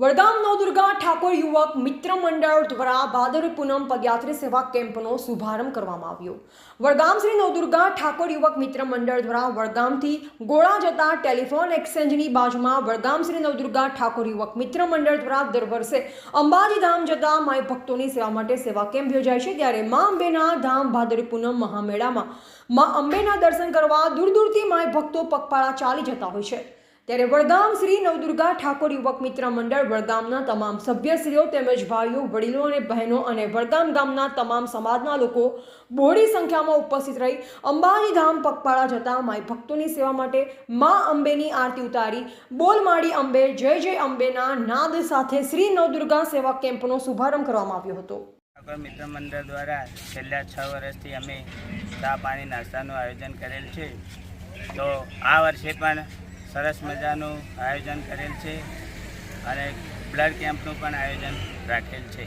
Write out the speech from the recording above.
વડગામ નવદુર્ગા ઠાકોર યુવક મિત્ર મંડળ દ્વારા ભાદરવી પૂનમ પદયાત્રી સેવા કેમ્પનો શુભારંભ કરવામાં આવ્યો. વડગામ શ્રી નવદુર્ગા ઠાકોર યુવક મિત્ર મંડળ દ્વારા વડગામથી ગોળા જતા ટેલિફોન એક્સચેન્જની બાજુમાં વડગામ શ્રી નવદુર્ગા ઠાકોર યુવક મિત્ર મંડળ દ્વારા દર વર્ષે અંબાજી ધામ જતા માય ભક્તોની સેવા માટે સેવા કેમ્પ યોજાય છે. ત્યારે મા અંબેના ધામ ભાદરવી પૂનમ મહામેળામાં મા અંબેના દર્શન કરવા દૂર દૂરથી માય ભક્તો પગપાળા ચાલી જતા હોય છે. ત્યારે વડગામ શ્રી નવદુર્ગા ઠાકોર યુવક મિત્ર મંડળ વડગામના તમામ સભ્યશ્રીઓ તેમજ ભાઈઓ, વડીલો અને બહેનો અને વડગામ ગામના તમામ સમાજના લોકો બહોળી સંખ્યામાં ઉપસ્થિત રહી અંબાજી ધામ પગપાળા જતા માય ભક્તોની સેવા માટે મા અંબેની આરતી ઉતારી. બોલમાળી અંબે, જય જય અંબેના નાદ સાથે શ્રી નવદુર્ગા સેવા કેમ્પનો શુભારંભ કરવામાં આવ્યો હતો. મિત્ર મંડળ દ્વારા છેલ્લા છ વર્ષથી અમે ચા પાણી નાસ્તાનું આયોજન કરેલ છે. તો આ વર્ષે પણ સરસ મજાનું આયોજન કરેલ છે અને બ્લડ કેમ્પનું પણ આયોજન રાખેલ છે.